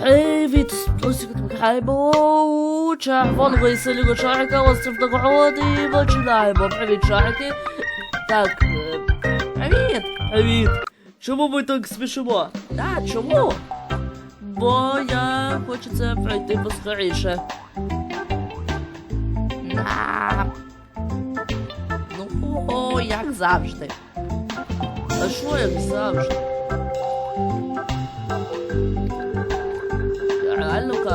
Привіт, відмикаємо у червоного і синього шарика, острів нагороди і починаємо. Привіт, шарики. Так, е, привіт, привіт. Чому ми так спішимо? Так, чому? Бо я хочу це пройти поскоріше. Ну, як завжди. А що як завжди?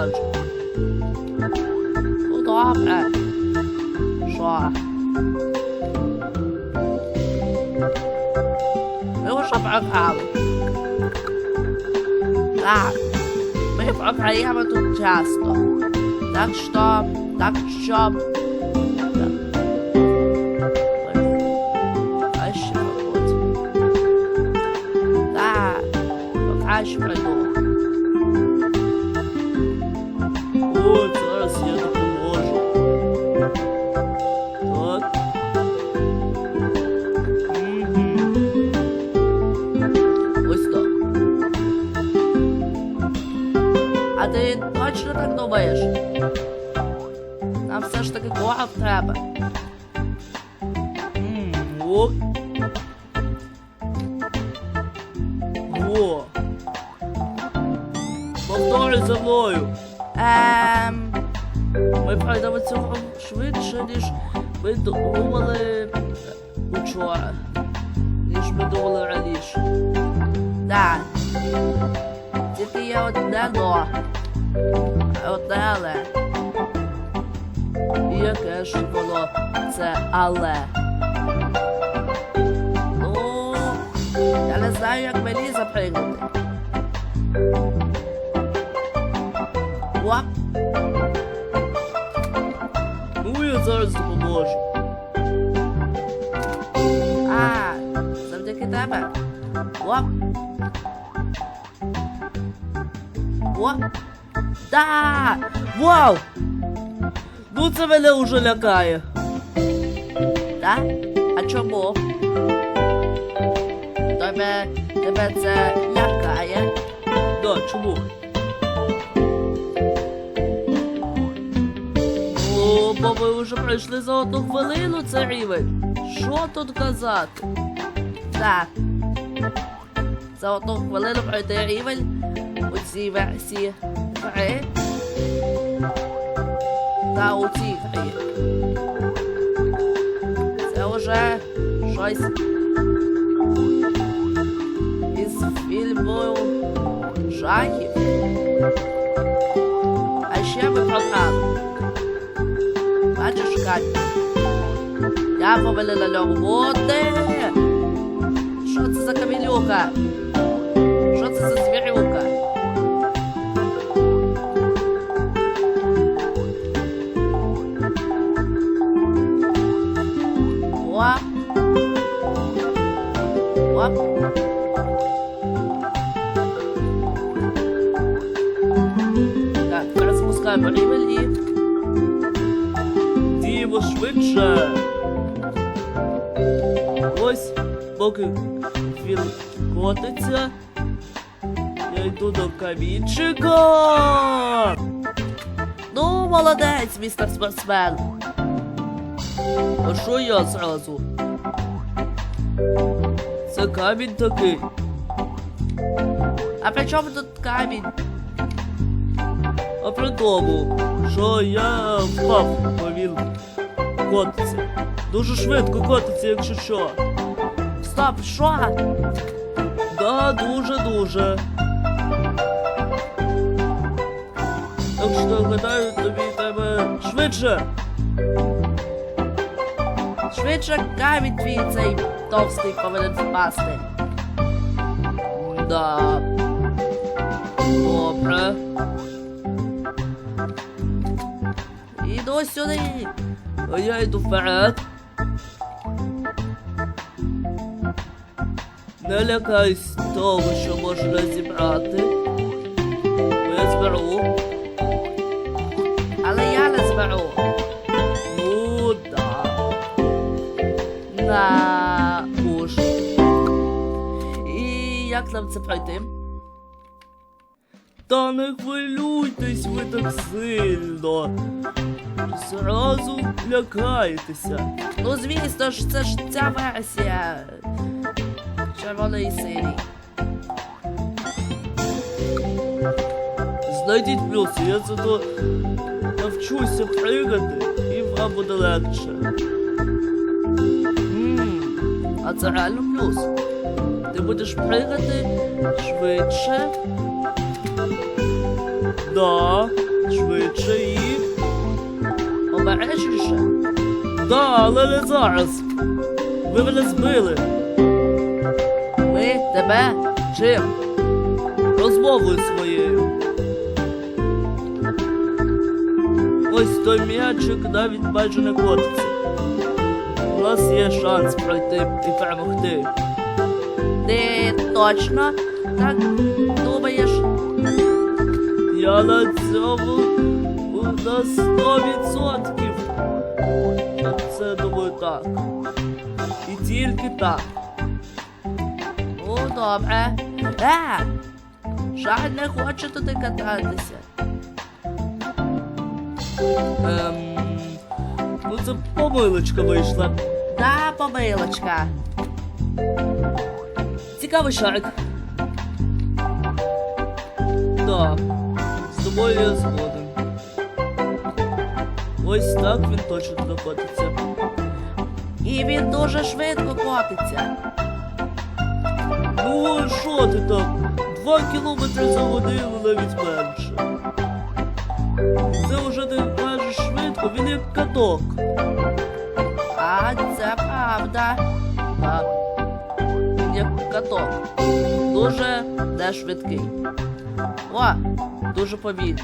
Реально кажу. Ну добре. Що? Ми вже програли. Так. Ми програємо тут часто. Так що, так що. Краще виходь. Так. Краще короб треба. М, О. О. Повторюй за мною. Ем... Ми пройдемо цього швидше, ніж ми думали учора. Ніж ми думали раніше. Так. Тільки є одне но. Одне але. Яке ж воно це але. Ну, я не знаю, як мені запригнути. Оп. Ну, я зараз допоможу. А, завдяки тебе. Оп. Оп. Да! Вау! Ну це мене уже лякає. Да? А чому? Тебе, тебе це лякає? Да, чому? О, бо ми вже пройшли за одну хвилину це рівень. Що тут казати? Так. За одну хвилину пройти рівень у цій версії гри. Та у цій грі. Це вже щось із фільму жахів. А ще ми програли. Бачиш, Кать? Я повинен на ньому бути. Що це за камілюка? Що це за звірюка? Оп. Так, зараз спускаємо рівень і Діємо швидше. Ось, поки він котиться, я йду до камінчика. Ну, молодець, містер спортсмен. А що я зразу? Це камінь такий. А при чому тут камінь? А при тому, що я впав, бо котиться. Дуже швидко котиться, якщо що. Стоп, що? Да, дуже-дуже. Так що гадаю, тобі треба швидше. Швидше камінь твій цей товстий повинен впасти. Да. Добре. Іду сюди. А я йду вперед. Не лякайся того, що можна зібрати. Я зберу. На уж. І як нам це пройти? Та не хвилюйтесь ви так сильно. Зразу лякаєтеся. Ну, звісно ж, це ж ця версія. Червоної синій. Знайдіть плюси, я зато навчуся пригати і вам буде легше. А це реально плюс. Ти будеш пригати швидше. Да, швидше і обережніше. Да, але не зараз. Ви мене збили. Ми тебе чим? Розмовою своєю. Ось той м'ячик навіть майже не котиться. У нас є шанс пройти і перемогти. Ти точно так думаєш? Я на цьому на сто відсотків. Це думаю так. І тільки так. Ну, добре. Е! Жаль, не хоче туди кататися. Ем, це помилочка вийшла. Да, помилочка. Цікавий шарик. Так, з тобою я згоден. Ось так він точно туди котиться. І він дуже швидко котиться. Ну, що ти там? Два кілометри за годину навіть менше. Це вже не кажеш він як каток. А це правда. Так. Він як каток. Дуже не швидкий. О, дуже повільний.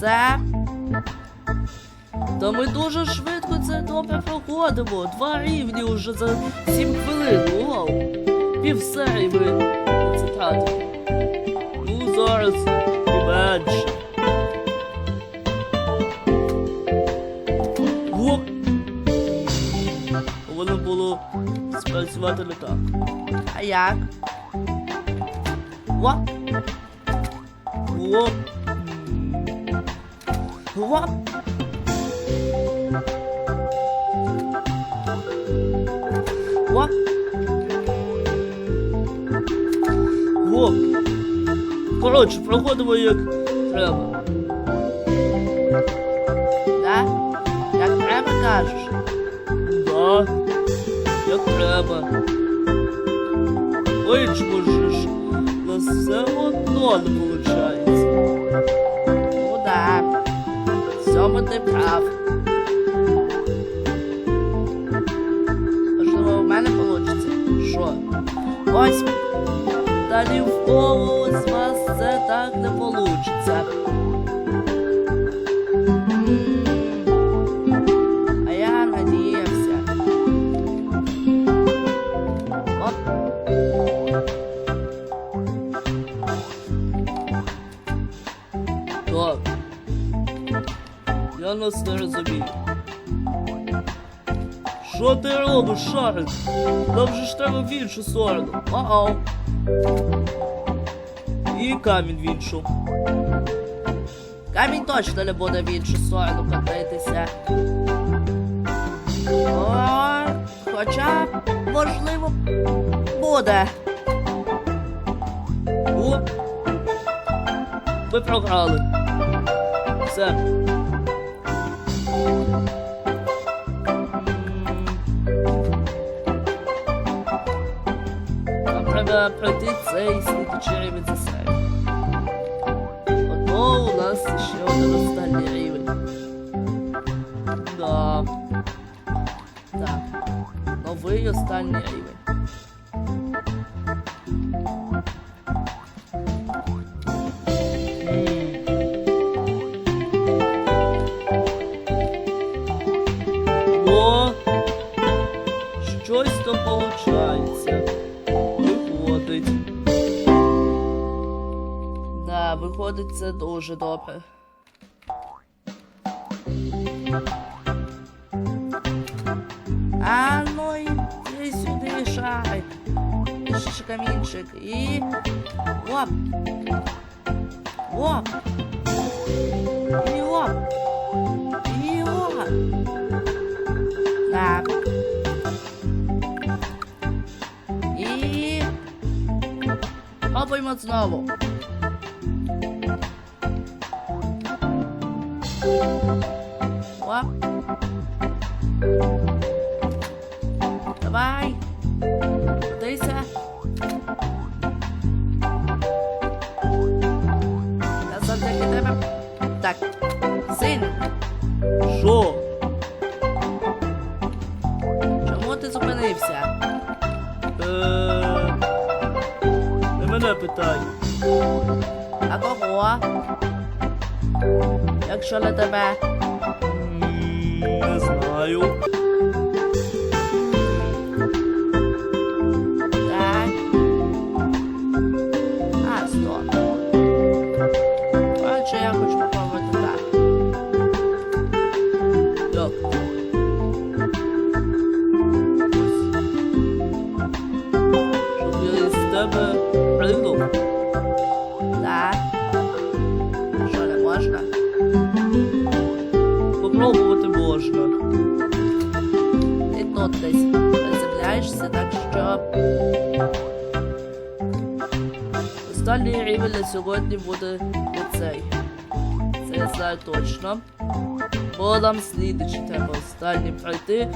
Це. Та ми дуже швидко це добре проходимо. Два рівні вже за 7 хвилин. Вау. Пів серії ми це. Ну, зараз і менше. Спрацювати не так. А як? О! О! О! О! О! Коротше, проходимо як треба. Да? Як треба кажеш? Да, як треба. Ой, чому ж нас все одно не виходить. Ну да. В цьому ти прав. Можливо, в мене вийде. Що? Ось. Та ні в кого з вас це так не вийде. Шарик? Нам же ж треба в іншу сторону. О-оу. І камінь в іншу. Камінь точно не буде в іншу сторону катитися. О, хоча, можливо, буде. О, ми програли. Все. М. Нам треба пройти цей слідчий рівень за себе. Ото у нас ще один останній рівень. Да. Так. Новий останній рівень. Да, виходить це дуже добре. А ну йди сюди, шарик. Ще камінчик. І. Оп. Оп! І оп! І оп! Так. І... Пробуємо знову. Оп. Давай. Дивися. Я завдяки тебе. Так. Син. Що? Чому ти зупинився? Е, Не мене питай. А кого? Якщо не тебе. Не знаю. Так. А, стоп. Коротше, я хочу попробувати так. Йоп. Щоб я із тебе пригнув. Так. Можна? Попробувати можна. Ти тут десь приземляєшся, так що. Останній рівень на сьогодні буде не цей. Це я знаю точно. Бо нам слідчі треба останній пройти,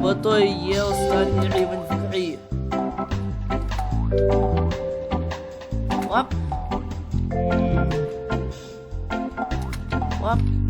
бо то і є останній рівень в грі. Оп. Оп.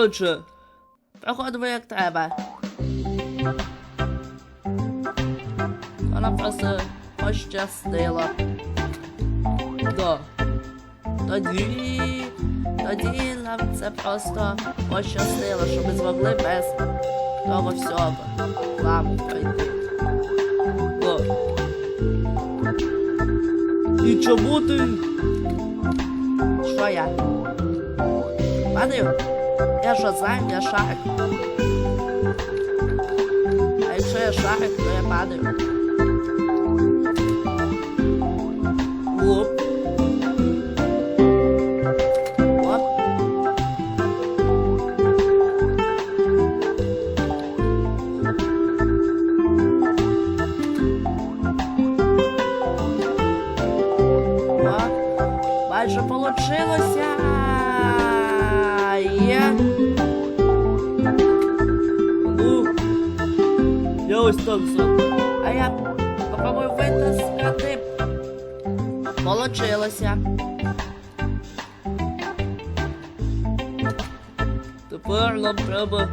Коротше, проходимо як треба. Вона просто пощастила. Да. Тоді, тоді нам це просто пощастило, що ми змогли без того всього вам пройти. О. І чому ти? Що я? Падаю? Я знаю, я шарик. А якщо я шарик, то я падаю. Оп. Майже получилося. Є. Ну, я ось так зроблю. А я попробую витискати. Получилося. Тепер нам треба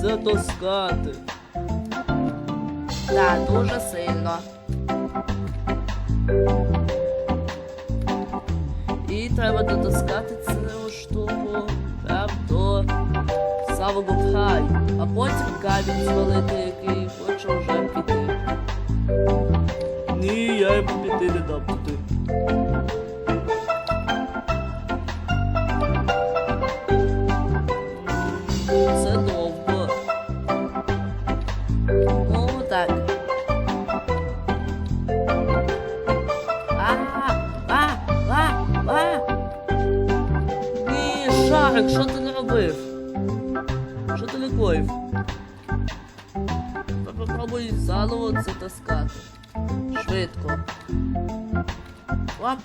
затоскати. Так, дуже сильно. І треба дотискати цю штуку самого краю. А потім камінь звалити, який хоче вже піти. Ні, я йому піти не дам туди. Це довго. Ну так. А, а, а, а. Ні, Шарик, що ти не робив? Заново це таскати. Швидко. Оп.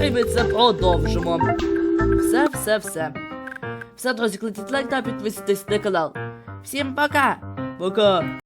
Серії ми це продовжимо. Все, все, все. Все, друзі, кладіть лайк та підписуйтесь на канал. Всім пока! Пока!